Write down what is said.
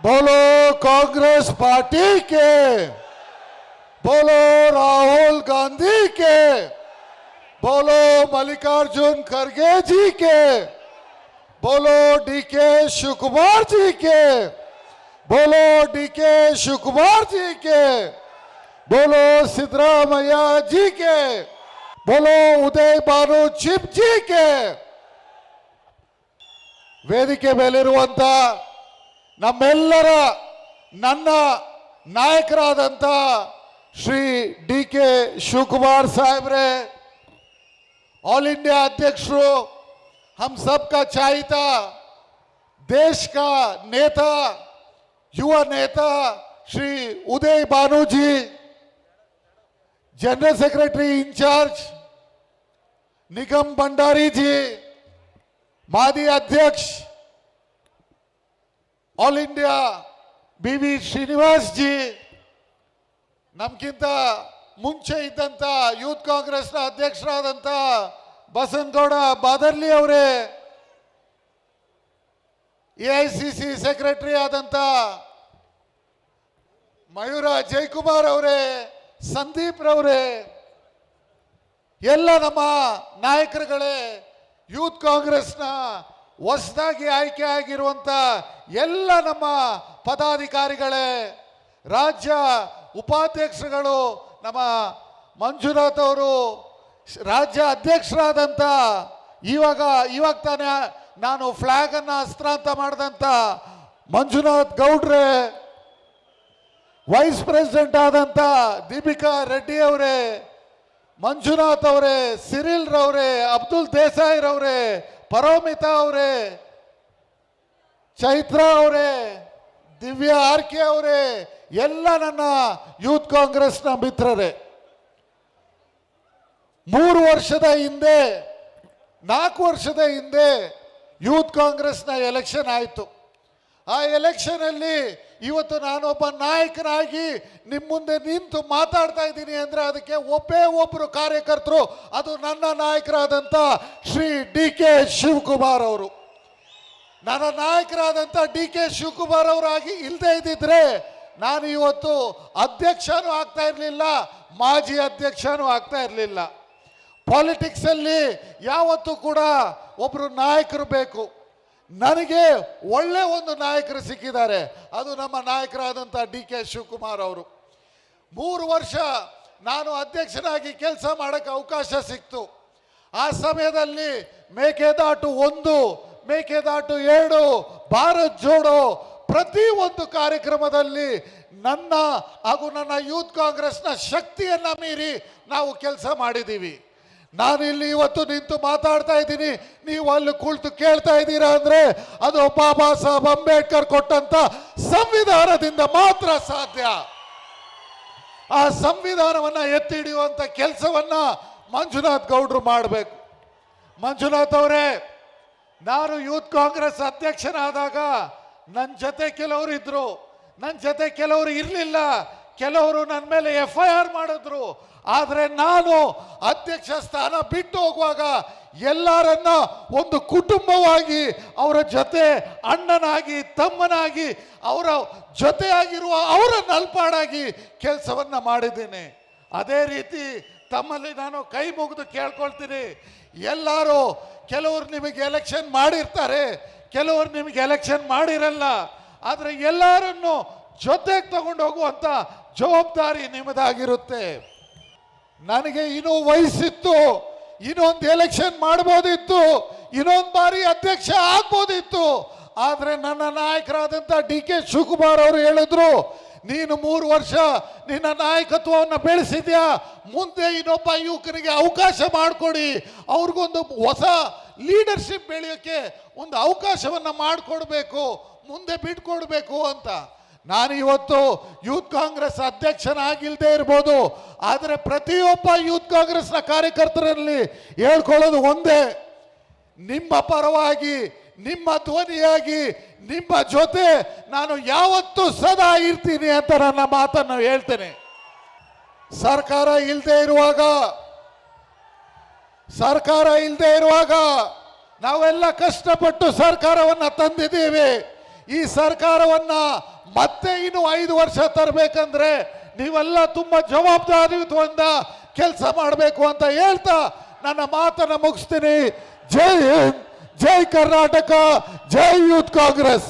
बोलो कांग्रेस पार्टी के बोलो राहुल गांधी के बोलो मल्लिकार्जुन खड़गे जी के बोलो डीके शिवकुमार जी के बोलो डीके शिवकुमार जी के बोलो सिद्धरामैया जी के बोलो उदय भानु ಚಿಪ್ ಜಿ ಕೆ ವೇದಿಕೆ ಮೇಲಿರುವಂತ नमेल नायक श्री डी के शिवकुमार साहेब्रे ಸಾಹೇಬ್ರೆ इंडिया अध्यक्ष हम सबका चाहता देश का नेता युवा नेता Shri Uday Banu ji general secretary incharge Nigam Bhandari ji मादी अध्यक्ष all India B V Srinivas ji ನಮ್ಗಿಂತ ಮುಂಚೆ ಇದ್ದಂತ ಯೂತ್ ಕಾಂಗ್ರೆಸ್ ಕಾಂಗ್ರೆಸ್ನ ಅಧ್ಯಕ್ಷರಾದಂಥ ಬಸನಗೌಡ ಬಾದರ್ಲಿ ಅವರೇ A I C C secretary ಆದಂತ ಮಯೂರ ಜಯಕುಮಾರ್ ಅವರೇ, ಸಂದೀಪ್ ರವರೇ, ಎಲ್ಲ ನಮ್ಮ ನಾಯಕರುಗಳೇ, ಯೂತ್ ಕಾಂಗ್ರೆಸ್ನ ಹೊಸದಾಗಿ ಆಯ್ಕೆ ಆಗಿರುವಂಥ ಎಲ್ಲ ನಮ್ಮ ಪದಾಧಿಕಾರಿಗಳೇ, ರಾಜ್ಯ ಉಪಾಧ್ಯಕ್ಷರುಗಳು, ನಮ್ಮ ಮಂಜುನಾಥ್ ಅವರು, ರಾಜ್ಯ ಅಧ್ಯಕ್ಷರಾದಂಥ ಇವಾಗ ಇವಾಗ ತಾನೇ ನಾನು ಫ್ಲ್ಯಾಗನ್ನು ಹಸ್ತಾಂತ ಮಾಡಿದಂಥ ಮಂಜುನಾಥ್ ಗೌಡ್ರೆ ವೈಸ್ ಪ್ರೆಸಿಡೆಂಟ್ ಆದಂಥ ದೀಪಿಕಾ ರೆಡ್ಡಿ ಅವರೇ, ಮಂಜುನಾಥ್ ಅವರೇ, ಸಿರಿಲ್ ರವರೇ, ಅಬ್ದುಲ್ ದೇಸಾಯಿ ರವರೇ ಪರೋಮಿತಾ ಅವರೇ, ಚೈತ್ರ ಅವರೇ, ದಿವ್ಯಾ ಆರ್ಕೆ ಅವರೇ, ಎಲ್ಲ ನನ್ನ ಯೂತ್ ಕಾಂಗ್ರೆಸ್ನ ಮಿತ್ರರೇ. ಮೂರು ವರ್ಷದ ಹಿಂದೆ, ನಾಲ್ಕು ವರ್ಷದ ಹಿಂದೆ ಯೂತ್ ಕಾಂಗ್ರೆಸ್ನ ಎಲೆಕ್ಷನ್ ಆಯಿತು. ಆ ಎಲೆಕ್ಷನ್ ಅಲ್ಲಿ ಇವತ್ತು ನಾನೊಬ್ಬ ನಾಯಕನಾಗಿ ನಿಮ್ಮ ಮುಂದೆ ನಿಂತು ಮಾತಾಡ್ತಾ ಇದ್ದೀನಿ ಅಂದರೆ ಅದಕ್ಕೆ ಒಬ್ಬೇ ಒಬ್ಬರು ಕಾರ್ಯಕರ್ತರು, ಅದು ನನ್ನ ನಾಯಕರಾದಂಥ ಶ್ರೀ ಡಿ ಕೆ ಶಿವಕುಮಾರ್ ಅವರು. ನನ್ನ ನಾಯಕರಾದಂಥ ಡಿ ಕೆ ಶಿವಕುಮಾರ್ ಅವರಾಗಿ ಇಲ್ಲದೆ ಇದ್ದಿದ್ರೆ ನಾನು ಇವತ್ತು ಅಧ್ಯಕ್ಷನೂ ಆಗ್ತಾ ಇರಲಿಲ್ಲ, ಮಾಜಿ ಅಧ್ಯಕ್ಷನೂ ಆಗ್ತಾ ಇರಲಿಲ್ಲ. ಪಾಲಿಟಿಕ್ಸಲ್ಲಿ ಯಾವತ್ತೂ ಕೂಡ ಒಬ್ಬರು ನಾಯಕರು ಬೇಕು. ನನಗೆ ಒಳ್ಳೆ ಒಂದು ನಾಯಕರು ಸಿಕ್ಕಿದ್ದಾರೆ. ಅದು ನಮ್ಮ ನಾಯಕರಾದಂಥ ಡಿ ಕೆ ಶಿವಕುಮಾರ್ ಅವರು. ಮೂರು ವರ್ಷ ನಾನು ಅಧ್ಯಕ್ಷನಾಗಿ ಕೆಲಸ ಮಾಡೋಕ್ಕೆ ಅವಕಾಶ ಸಿಕ್ತು. ಆ ಸಮಯದಲ್ಲಿ ಮೇಕೆದಾಟು ಒಂದು, ಮೇಕೆದಾಟು ಏಳು ಭಾರತ್ ಜೋಡೋ ಪ್ರತಿ ಒಂದು ಕಾರ್ಯಕ್ರಮದಲ್ಲಿ ನನ್ನ ಹಾಗೂ ನನ್ನ ಯೂತ್ ಕಾಂಗ್ರೆಸ್ನ ಶಕ್ತಿಯನ್ನು ಮೀರಿ ನಾವು ಕೆಲಸ ಮಾಡಿದ್ದೀವಿ. ನಾನು ಇಲ್ಲಿ ಇವತ್ತು ನಿಂತು ಮಾತಾಡ್ತಾ ಇದ್ದೀನಿ. ನೀವು ಅಲ್ಲಿ ಕುಳಿತು ಕೇಳ್ತಾ ಇದ್ದೀರಾ ಅಂದ್ರೆ ಅದು ಬಾಬಾ ಸಾಹೇಬ್ ಅಂಬೇಡ್ಕರ್ ಕೊಟ್ಟಂತ ಸಂವಿಧಾನದಿಂದ ಮಾತ್ರ ಸಾಧ್ಯ. ಆ ಸಂವಿಧಾನವನ್ನ ಎತ್ತಿ ಹಿಡಿಯುವಂತ ಕೆಲಸವನ್ನ ಮಂಜುನಾಥ್ ಗೌಡ್ರು ಮಾಡಬೇಕು. ಮಂಜುನಾಥ್ ಅವರೇ, ನಾನು ಯೂತ್ ಕಾಂಗ್ರೆಸ್ ಅಧ್ಯಕ್ಷನಾದಾಗ ನನ್ನ ಜೊತೆ ಕೆಲವರು ಇದ್ರು. ನನ್ನ ಜೊತೆ ಕೆಲವರು ಇರಲಿಲ್ಲ. ಕೆಲವರು ನನ್ನ ಮೇಲೆ ಎಫ್ ಐ ಆರ್ ಮಾಡಿದ್ರು. ಆದರೆ ನಾನು ಅಧ್ಯಕ್ಷ ಸ್ಥಾನ ಬಿಟ್ಟು ಹೋಗುವಾಗ ಎಲ್ಲರನ್ನ ಒಂದು ಕುಟುಂಬವಾಗಿ, ಅವರ ಜೊತೆ ಅಣ್ಣನಾಗಿ, ತಮ್ಮನಾಗಿ, ಅವರ ಜೊತೆಯಾಗಿರುವ ಅವರ ನಲ್ಪಾಡಾಗಿ ಕೆಲಸವನ್ನ ಮಾಡಿದ್ದೀನಿ. ಅದೇ ರೀತಿ ತಮ್ಮಲ್ಲಿ ನಾನು ಕೈ ಮುಗಿದು ಕೇಳ್ಕೊಳ್ತೀನಿ. ಎಲ್ಲರೂ, ಕೆಲವರು ನಿಮಗೆ ಎಲೆಕ್ಷನ್ ಮಾಡಿರ್ತಾರೆ, ಕೆಲವರು ನಿಮಗೆ ಎಲೆಕ್ಷನ್ ಮಾಡಿರಲ್ಲ. ಆದರೆ ಎಲ್ಲರನ್ನು ಜೊತೆಗೆ ತಗೊಂಡು ಹೋಗುವಂತ ಜವಾಬ್ದಾರಿ ನಿಮ್ಮದಾಗಿರುತ್ತೆ. ನನಗೆ ಇನ್ನೂ ವಯಸ್ಸಿತ್ತು, ಇನ್ನೊಂದು ಎಲೆಕ್ಷನ್ ಮಾಡ್ಬೋದಿತ್ತು, ಇನ್ನೊಂದು ಬಾರಿ ಅಧ್ಯಕ್ಷ ಆಗ್ಬೋದಿತ್ತು. ಆದರೆ ನನ್ನ ನಾಯಕರಾದಂಥ ಡಿ ಕೆ ಶಿವಕುಮಾರ್ ಅವರು ಹೇಳಿದ್ರು, ನೀನು ಮೂರು ವರ್ಷ ನಿನ್ನ ನಾಯಕತ್ವವನ್ನು ಬೆಳೆಸಿದ್ಯಾ? ಮುಂದೆ ಇನ್ನೊಬ್ಬ ಯುವಕರಿಗೆ ಅವಕಾಶ ಮಾಡಿಕೊಡಿ. ಅವ್ರಿಗೊಂದು ಹೊಸ ಲೀಡರ್ಶಿಪ್ ಬೆಳೆಯೋಕ್ಕೆ ಒಂದು ಅವಕಾಶವನ್ನು ಮಾಡಿಕೊಡ್ಬೇಕು, ಮುಂದೆ ಬಿಟ್ಕೊಡ್ಬೇಕು ಅಂತ. ನಾನು ಇವತ್ತು ಯೂತ್ ಕಾಂಗ್ರೆಸ್ ಅಧ್ಯಕ್ಷನಾಗಿಲ್ದೇ ಇರ್ಬೋದು, ಆದರೆ ಪ್ರತಿಯೊಬ್ಬ ಯೂತ್ ಕಾಂಗ್ರೆಸ್ನ ಕಾರ್ಯಕರ್ತರಲ್ಲಿ ಹೇಳ್ಕೊಳ್ಳೋದು ಒಂದೇ. ನಿಮ್ಮ ಪರವಾಗಿ, ನಿಮ್ಮ ಧ್ವನಿಯಾಗಿ, ನಿಮ್ಮ ಜೊತೆ ನಾನು ಯಾವತ್ತೂ ಸದಾ ಇರ್ತೀನಿ ಅಂತ ನನ್ನ ಮಾತನ್ನು ಹೇಳ್ತೇನೆ. ಸರ್ಕಾರ ಇಲ್ಲದೆ ಇರುವಾಗ, ಸರ್ಕಾರ ಇಲ್ಲದೆ ಇರುವಾಗ ನಾವೆಲ್ಲ ಕಷ್ಟಪಟ್ಟು ಸರ್ಕಾರವನ್ನು ತಂದಿದ್ದೀವಿ. ಈ ಸರ್ಕಾರವನ್ನ ಮತ್ತೆ ಇನ್ನು ಐದು ವರ್ಷ ತರಬೇಕಂದ್ರೆ ನೀವೆಲ್ಲ ತುಂಬಾ ಜವಾಬ್ದಾರಿಯುತದಿಂದ ಕೆಲಸ ಮಾಡಬೇಕು ಅಂತ ಹೇಳ್ತಾ ನನ್ನ ಮಾತನ್ನ ಮುಗಿಸ್ತೀನಿ. Jai Hind, Jai Karnataka, Jai youth Congress.